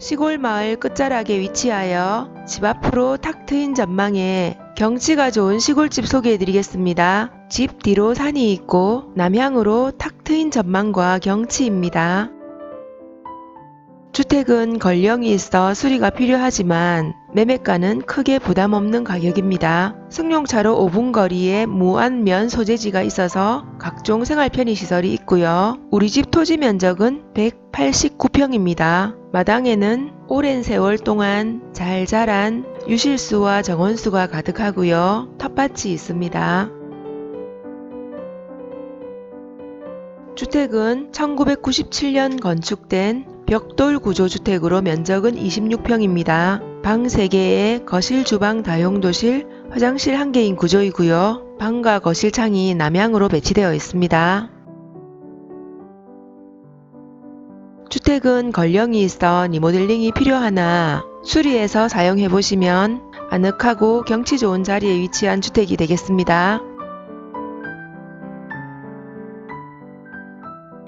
시골 마을 끝자락에 위치하여 집 앞으로 탁 트인 전망에 경치가 좋은 시골집 소개해 드리겠습니다. 집 뒤로 산이 있고 남향으로 탁 트인 전망과 경치입니다. 주택은 건령이 있어 수리가 필요하지만 매매가는 크게 부담 없는 가격입니다. 승용차로 5분 거리에 무안면 소재지가 있어서 각종 생활 편의 시설이 있고요. 우리 집 토지 면적은 189평입니다. 마당에는 오랜 세월 동안 잘 자란 유실수와 정원수가 가득하고요. 텃밭이 있습니다. 주택은 1997년 건축된 벽돌 구조 주택으로 면적은 26평입니다. 방 3개에 거실, 주방, 다용도실, 화장실 1개인 구조이고요. 방과 거실 창이 남향으로 배치되어 있습니다. 주택은 건령이 있어 리모델링이 필요하나 수리해서 사용해 보시면 아늑하고 경치 좋은 자리에 위치한 주택이 되겠습니다.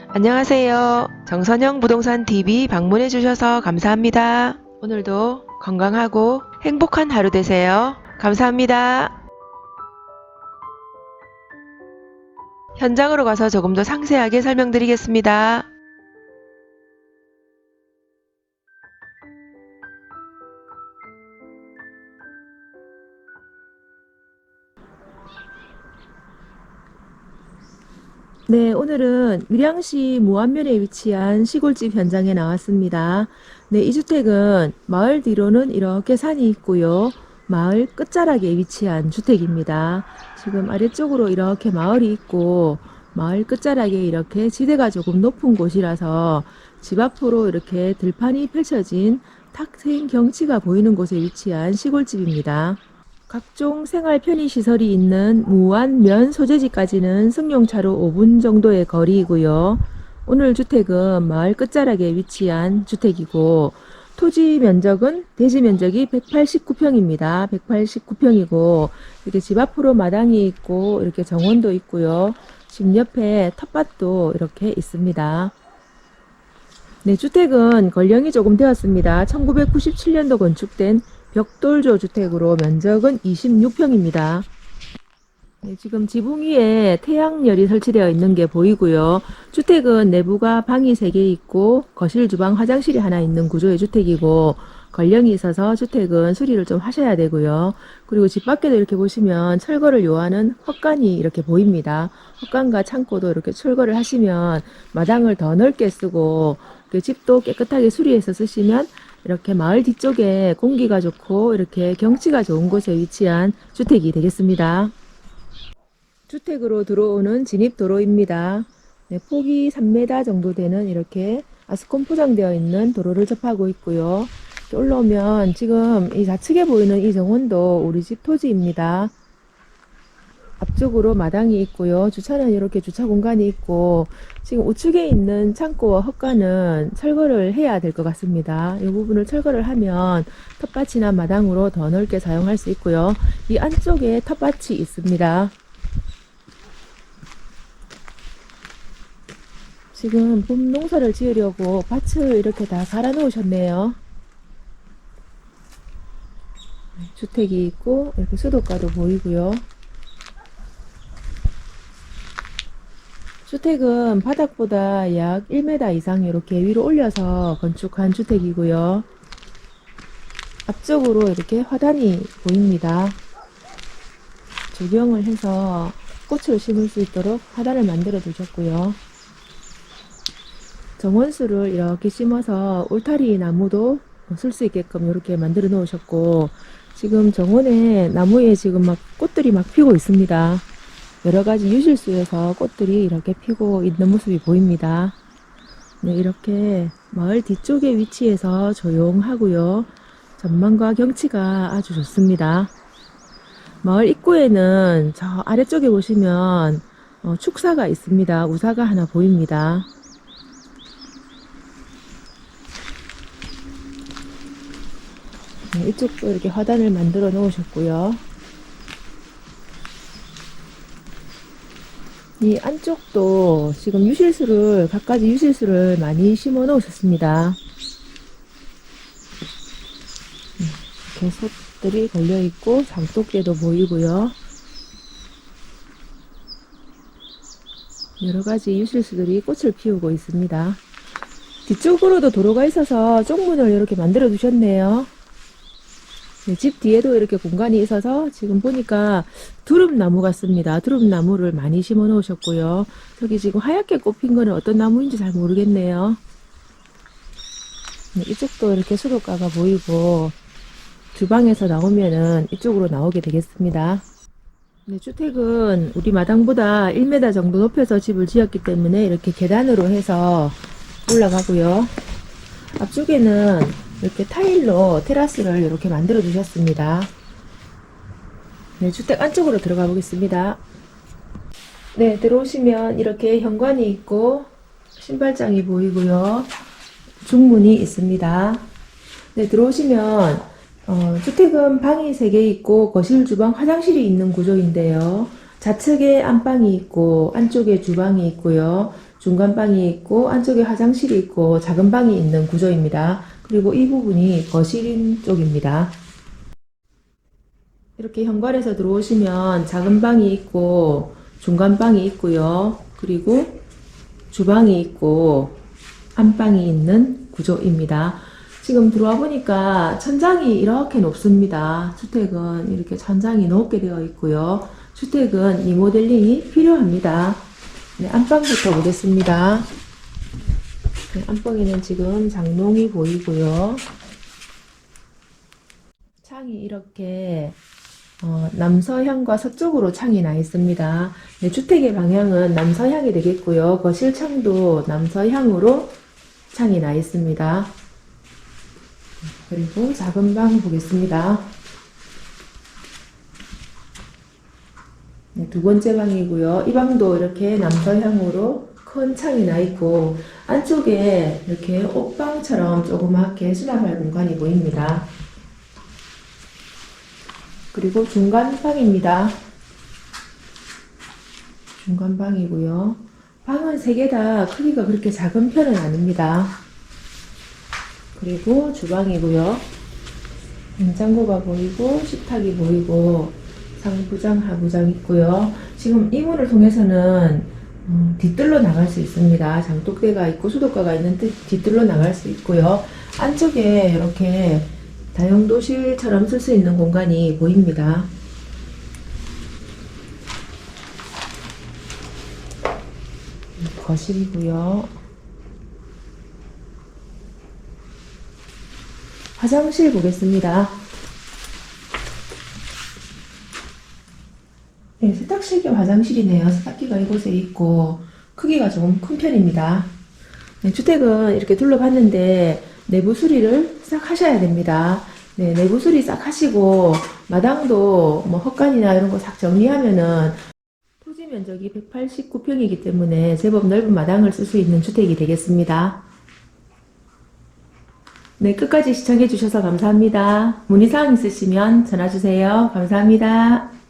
안녕하세요. 정선영 부동산 TV 방문해 주셔서 감사합니다. 오늘도 건강하고 행복한 하루 되세요. 감사합니다. 현장으로 가서 조금 더 상세하게 설명드리겠습니다. 네, 오늘은 밀양시 무안면에 위치한 시골집 현장에 나왔습니다. 네, 이 주택은 마을 뒤로는 이렇게 산이 있고요. 마을 끝자락에 위치한 주택입니다. 지금 아래쪽으로 이렇게 마을이 있고 마을 끝자락에 이렇게 지대가 조금 높은 곳이라서 집 앞으로 이렇게 들판이 펼쳐진 탁 트인 경치가 보이는 곳에 위치한 시골집입니다. 각종 생활 편의 시설이 있는 무안 면 소재지까지는 승용차로 5분 정도의 거리이고요. 오늘 주택은 마을 끝자락에 위치한 주택이고 토지 면적은 대지 면적이 189평입니다. 189평이고 이렇게 집 앞으로 마당이 있고 이렇게 정원도 있고요. 집 옆에 텃밭도 이렇게 있습니다. 네, 주택은 건령이 조금 되었습니다. 1997년도 건축된 벽돌조 주택으로 면적은 26평입니다. 네, 지금 지붕 위에 태양열이 설치되어 있는 게 보이고요. 주택은 내부가 방이 3개 있고 거실, 주방, 화장실이 하나 있는 구조의 주택이고 건령이 있어서 주택은 수리를 좀 하셔야 되고요. 그리고 집 밖에도 이렇게 보시면 철거를 요하는 헛간이 이렇게 보입니다. 헛간과 창고도 이렇게 철거를 하시면 마당을 더 넓게 쓰고 그 집도 깨끗하게 수리해서 쓰시면 이렇게 마을 뒤쪽에 공기가 좋고 이렇게 경치가 좋은 곳에 위치한 주택이 되겠습니다. 주택으로 들어오는 진입도로입니다. 네, 폭이 3m 정도 되는 이렇게 아스콘 포장되어 있는 도로를 접하고 있고요. 올라오면 지금 이 좌측에 보이는 이 정원도 우리 집 토지입니다. 앞쪽으로 마당이 있고요. 주차는 이렇게 주차 공간이 있고 지금 우측에 있는 창고와 헛간은 철거를 해야 될 것 같습니다. 이 부분을 철거를 하면 텃밭이나 마당으로 더 넓게 사용할 수 있고요. 이 안쪽에 텃밭이 있습니다. 지금 봄 농사를 지으려고 밭을 이렇게 다 갈아 놓으셨네요. 주택이 있고 이렇게 수도가도 보이고요. 주택은 바닥보다 약 1m 이상 이렇게 위로 올려서 건축한 주택이고요. 앞쪽으로 이렇게 화단이 보입니다. 조경을 해서 꽃을 심을 수 있도록 화단을 만들어 두셨고요. 정원수를 이렇게 심어서 울타리 나무도 쓸 수 있게끔 이렇게 만들어 놓으셨고 지금 정원에 나무에 지금 막 꽃들이 막 피고 있습니다. 여러 가지 유실수에서 꽃들이 이렇게 피고 있는 모습이 보입니다. 네, 이렇게 마을 뒤쪽에 위치해서 조용하고요. 전망과 경치가 아주 좋습니다. 마을 입구에는 저 아래쪽에 보시면 어, 축사가 있습니다. 우사가 하나 보입니다. 네, 이쪽도 이렇게 화단을 만들어 놓으셨고요. 이 안쪽도 지금 유실수를, 갖가지 유실수를 많이 심어 놓으셨습니다. 이렇게 솥들이 걸려 있고 장독대도 보이고요. 여러 가지 유실수들이 꽃을 피우고 있습니다. 뒤쪽으로도 도로가 있어서 쪽문을 이렇게 만들어 두셨네요. 네, 집 뒤에도 이렇게 공간이 있어서 지금 보니까 두릅나무 같습니다. 두릅나무를 많이 심어 놓으셨고요. 저기 지금 하얗게 꽃핀 거는 어떤 나무인지 잘 모르겠네요. 네, 이쪽도 이렇게 수도가가 보이고 주방에서 나오면은 이쪽으로 나오게 되겠습니다. 네, 주택은 우리 마당보다 1m 정도 높여서 집을 지었기 때문에 이렇게 계단으로 해서 올라가고요. 앞쪽에는 이렇게 타일로 테라스를 이렇게 만들어 주셨습니다. 네, 주택 안쪽으로 들어가 보겠습니다. 네, 들어오시면 이렇게 현관이 있고 신발장이 보이고요. 중문이 있습니다. 네, 들어오시면 어, 주택은 방이 3개 있고 거실, 주방, 화장실이 있는 구조인데요. 좌측에 안방이 있고 안쪽에 주방이 있고요. 중간 방이 있고 안쪽에 화장실이 있고 작은 방이 있는 구조입니다. 그리고 이 부분이 거실인 쪽입니다. 이렇게 현관에서 들어오시면 작은 방이 있고 중간 방이 있고요. 그리고 주방이 있고 안방이 있는 구조입니다. 지금 들어와 보니까 천장이 이렇게 높습니다. 주택은 이렇게 천장이 높게 되어 있고요. 주택은 리모델링이 필요합니다. 네, 안방부터 보겠습니다. 네, 안방에는 지금 장롱이 보이고요. 창이 이렇게 어, 남서향과 서쪽으로 창이 나 있습니다. 네, 주택의 방향은 남서향이 되겠고요. 거실 창도 남서향으로 창이 나 있습니다. 그리고 작은 방 보겠습니다. 네, 두 번째 방이고요. 이 방도 이렇게 남서향으로 큰 창이 나 있고 안쪽에 이렇게 옷방처럼 조그맣게 수납할 공간이 보입니다. 그리고 중간 방입니다. 중간 방이고요. 방은 세 개 다 크기가 그렇게 작은 편은 아닙니다. 그리고 주방이고요. 냉장고가 보이고 식탁이 보이고 상부장, 하부장 있고요. 지금 이 문을 통해서는 음, 뒤뜰로 나갈 수 있습니다. 장독대가 있고 수도가가 있는 뒤- 뒤뜰로 나갈 수 있고요. 안쪽에 이렇게 다용도실처럼 쓸 수 있는 공간이 보입니다. 거실이고요. 화장실 보겠습니다. 네, 세탁실 겸 화장실이네요. 세탁기가 이곳에 있고 크기가 좀 큰 편입니다. 네, 주택은 이렇게 둘러봤는데 내부 수리를 싹 하셔야 됩니다. 네, 내부 수리 싹 하시고 마당도 뭐 헛간이나 이런 거 싹 정리하면은 토지 면적이 189평이기 때문에 제법 넓은 마당을 쓸 수 있는 주택이 되겠습니다. 네, 끝까지 시청해 주셔서 감사합니다. 문의사항 있으시면 전화 주세요. 감사합니다.